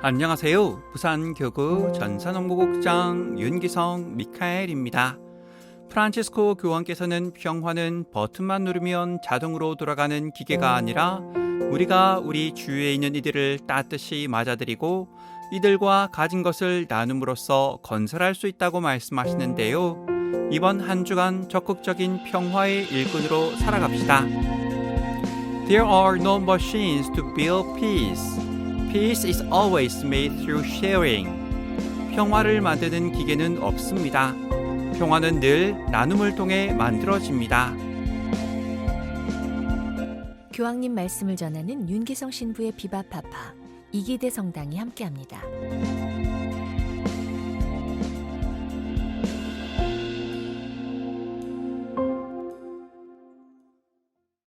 안녕하세요. 부산 교구 전산홍보국장 윤기성 미카엘입니다. 프란치스코 교황께서는 평화는 버튼만 누르면 자동으로 돌아가는 기계가 아니라 우리가 우리 주위에 있는 이들을 따뜻이 맞아들이고 이들과 가진 것을 나눔으로써 건설할 수 있다고 말씀하시는데요. 이번 한 주간 적극적인 평화의 일꾼으로 살아갑시다. There are no machines to build peace. Peace is always made through sharing. 평화를 만드는 기계는 없습니다. 평화는 늘 나눔을 통해 만들어집니다. 교황님 말씀을 전하는 윤기성 신부의 비바파파 이기대 성당이 함께합니다.